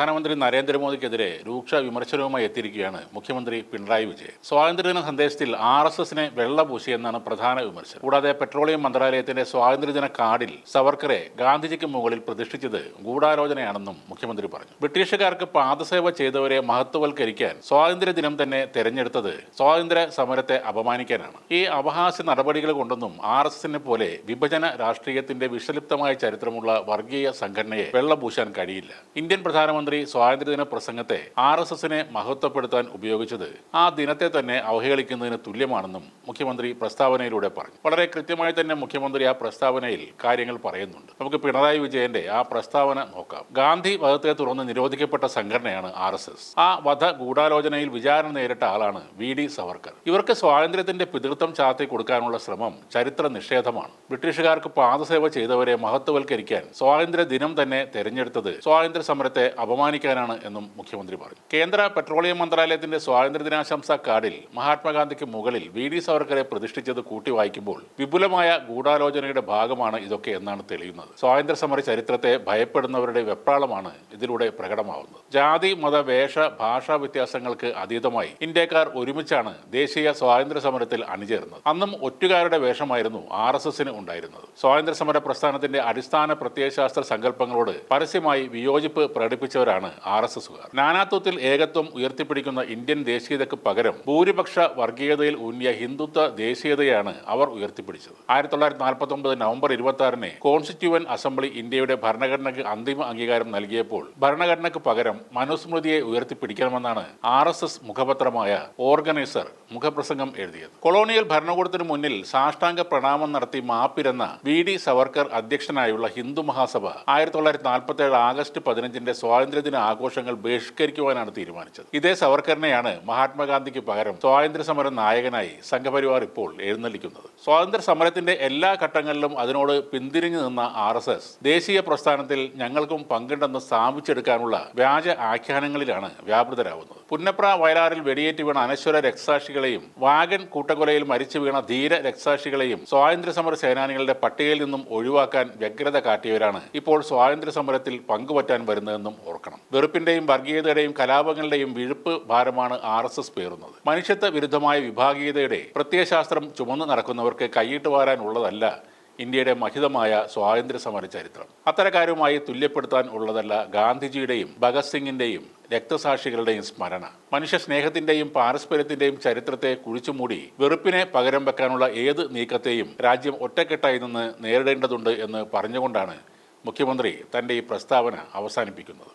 പ്രധാനമന്ത്രി നരേന്ദ്രമോദിക്കെതിരെ രൂക്ഷ വിമർശനവുമായി എത്തിയിരിക്കുകയാണ് മുഖ്യമന്ത്രി പിണറായി വിജയൻ. സ്വാതന്ത്ര്യദിന സന്ദേശത്തിൽ ആർ എസ് എസിനെ വെള്ളപൂശിയെന്നാണ് പ്രധാന വിമർശനം. കൂടാതെ പെട്രോളിയം മന്ത്രാലയത്തിന്റെ സ്വാതന്ത്ര്യദിന കാർഡിൽ സവർക്കറെ ഗാന്ധിജിക്ക് മുകളിൽ പ്രതിഷ്ഠിച്ചത് ഗൂഢാലോചനയാണെന്നും മുഖ്യമന്ത്രി പറഞ്ഞു. ബ്രിട്ടീഷുകാർക്ക് പാദസേവ ചെയ്തവരെ മഹത്വവൽക്കരിക്കാൻ സ്വാതന്ത്ര്യദിനം തന്നെ തെരഞ്ഞെടുത്തത് സ്വാതന്ത്ര്യ സമരത്തെ അപമാനിക്കാനാണ്. ഈ അപഹാസ്യ നടപടികൾ കൊണ്ടൊന്നും ആർ എസ് എസിനെ പോലെ വിഭജന രാഷ്ട്രീയത്തിന്റെ വിഷലിപ്തമായ ചരിത്രമുള്ള വർഗീയ സംഘടനയെ വെള്ളപൂശാൻ കഴിയില്ല. ഇന്ത്യൻ പ്രധാനമന്ത്രി സ്വാതന്ത്ര്യദിന പ്രസംഗത്തെ ആർ എസ് എസിനെ മഹത്വപ്പെടുത്താൻ ഉപയോഗിച്ചത് ആ ദിനത്തെ തന്നെ അവഹേളിക്കുന്നതിന് തുല്യമാണെന്നും മുഖ്യമന്ത്രി പ്രസ്താവനയിലൂടെ പറഞ്ഞു. വളരെ കൃത്യമായി തന്നെ മുഖ്യമന്ത്രി ആ പ്രസ്താവനയിൽ കാര്യങ്ങൾ പറയുന്നുണ്ട്. നമുക്ക് പിണറായി വിജയന്റെ ആ പ്രസ്താവന നോക്കാം. ഗാന്ധി വധത്തെ തുടർന്ന് നിരോധിക്കപ്പെട്ട സംഘടനയാണ് ആർ എസ് എസ്. ആ വധ ഗൂഢാലോചനയിൽ വിചാരണ നേരിട്ട ആളാണ് വി ഡി സവർക്കർ. ഇവർക്ക് സ്വാതന്ത്ര്യത്തിന്റെ പിതൃത്വം ചാർത്തി കൊടുക്കാനുള്ള ശ്രമം ചരിത്ര നിഷേധമാണ്. ബ്രിട്ടീഷുകാർക്ക് പാദസേവ ചെയ്തവരെ മഹത്വവൽക്കരിക്കാൻ സ്വാതന്ത്ര്യ ദിനം തന്നെ തെരഞ്ഞെടുത്തത് സ്വാതന്ത്ര്യ സമരത്തെ അപമാനിക്കാനാണ് എന്നും മുഖ്യമന്ത്രി പറഞ്ഞു. കേന്ദ്ര പെട്രോളിയം മന്ത്രാലയത്തിന്റെ സ്വാതന്ത്ര്യ ദിനാശംസ കാർഡിൽ മഹാത്മാഗാന്ധിക്ക് മുകളിൽ വി ഡി സവർക്കറെ പ്രതിഷ്ഠിച്ചത് കൂട്ടി വായിക്കുമ്പോൾ വിപുലമായ ഗൂഢാലോചനയുടെ ഭാഗമാണ് ഇതൊക്കെ എന്നാണ് തെളിയുന്നത്. സ്വാതന്ത്ര്യ സമര ചരിത്രത്തെ ഭയപ്പെടുന്നവരുടെ വെപ്രാളമാണ് ഇതിലൂടെ പ്രകടമാവുന്നത്. ജാതി മത വേഷ ഭാഷാ വ്യത്യാസങ്ങൾക്ക് അതീതമായി ഇന്ത്യക്കാർ ഒരുമിച്ചാണ് ദേശീയ സ്വാതന്ത്ര്യ സമരത്തിൽ അണിചേർന്നത്. അന്നും ഒറ്റുകാരുടെ വേഷമായിരുന്നു ആർ എസ് എസിന് ഉണ്ടായിരുന്നത്. സ്വാതന്ത്ര്യ സമര പ്രസ്ഥാനത്തിന്റെ അടിസ്ഥാന പ്രത്യയശാസ്ത്ര സങ്കല്പങ്ങളോട് പരസ്യമായി വിയോജിപ്പ് പ്രകടിപ്പിച്ചവരാണ് ആർ എസ് എസുകാർ നാനാത്വത്തിൽ ഏകത്വം ഉയർത്തിപ്പിടിക്കുന്ന ഇന്ത്യൻ ദേശീയതയ്ക്ക് പകരം ഭൂരിപക്ഷ വർഗീയതയിൽ ഊന്നിയ ഹിന്ദുത്വ ദേശീയതയാണ് അവർ ഉയർത്തിപ്പിടിച്ചത്. ആയിരത്തി തൊള്ളായിരത്തി നാൽപ്പത്തി ഒമ്പത് നവംബർ ഇരുപത്തി ആറിന് കോൺസ്റ്റിറ്റ്യൂവൻ അസംബ്ലി ഇന്ത്യയുടെ ഭരണഘടനയ്ക്ക് അന്തിമ അംഗീകാരം നൽകിയപ്പോൾ ഭരണഘടനയ്ക്ക് പകരം മനുസ്മൃതിയെ ഉയർത്തിപ്പിടിക്കണമെന്നാണ് ആർ എസ് എസ് മുഖപത്രമായ ഓർഗനൈസർ മുഖപ്രസംഗം എഴുതിയത്. കൊളോണിയൽ ഭരണകൂടത്തിന് മുന്നിൽ സാഷ്ടാംഗ പ്രണാമം നടത്തി മാപ്പിരുന്ന വി ഡി സവർക്കർ അധ്യക്ഷനായുള്ള ഹിന്ദു മഹാസഭ ആയിരത്തി തൊള്ളായിരത്തി നാൽപ്പത്തി ഏഴ് ആഗസ്റ്റ് പതിനഞ്ചിന്റെ സ്വാതന്ത്ര്യദിന ആഘോഷങ്ങൾ ബഹിഷ്കരിക്കുവാനാണ് തീരുമാനിച്ചത്. ഇതേ സവർക്കറിനെയാണ് മഹാത്മാഗാന്ധിക്ക് പകരം സ്വാതന്ത്ര്യ സമര നായകനായി സംഘപരിവാർ ഇപ്പോൾ എഴുന്നള്ളിക്കുന്നത്. സ്വാതന്ത്ര്യ സമരത്തിന്റെ എല്ലാ ഘട്ടങ്ങളിലും അതിനോട് പിന്തിരിഞ്ഞു നിന്ന ആർ എസ് എസ് ദേശീയ പ്രസ്ഥാനത്തിൽ ഞങ്ങൾക്കും പങ്കുണ്ടെന്ന് സ്ഥാപിച്ചെടുക്കാനുള്ള വ്യാജ ആഖ്യാനങ്ങളിലാണ് വ്യാപൃതരാകുന്നത്. പുന്നപ്ര വയലാറിൽ വെടിയേറ്റ് വീണ അനശ്വര രക്തസാക്ഷികളെയും വാഗൻ കൂട്ടക്കൊലയിൽ മരിച്ചു വീണ ധീര രക്തസാക്ഷികളെയും സ്വാതന്ത്ര്യ സമര സേനാനികളുടെ പട്ടികയിൽ നിന്നും ഒഴിവാക്കാൻ വ്യഗ്രത കാട്ടിയവരാണ് ഇപ്പോൾ സ്വാതന്ത്ര്യ സമരത്തിൽ പങ്കുപറ്റാൻ വരുന്നതെന്നും ഓർക്കണം വെറുപ്പിന്റെയും വർഗീയതയുടെയും കലാപങ്ങളുടെയും വിഴുപ്പ് ഭാരമാണ് ആർ എസ് എസ് പേറുന്നത്. മനുഷ്യത്വ വിരുദ്ധമായ വിഭാഗീയതയുടെ പ്രത്യയശാസ്ത്രം ചുമന്നു നടക്കുന്നവർക്ക് കൈയിട്ട് വാരാനുള്ളതല്ല ഇന്ത്യയുടെ മഹിതമായ സ്വാതന്ത്ര്യ സമര ചരിത്രം. അത്തരക്കാരുമായി തുല്യപ്പെടുത്താൻ ഉള്ളതല്ല ഗാന്ധിജിയുടെയും ഭഗത് സിംഗിന്റെയും രക്തസാക്ഷികളുടെയും സ്മരണ. മനുഷ്യ സ്നേഹത്തിന്റെയും പാരസ്പര്യത്തിന്റെയും ചരിത്രത്തെ കുഴിച്ചുമൂടി വെറുപ്പിനെ പകരം വെക്കാനുള്ള ഏത് നീക്കത്തെയും രാജ്യം ഒറ്റക്കെട്ടായി നിന്ന് നേരിടേണ്ടതുണ്ട് എന്ന് പറഞ്ഞുകൊണ്ടാണ് മുഖ്യമന്ത്രി തന്റെ ഈ പ്രസ്താവന അവസാനിപ്പിക്കുന്നത്.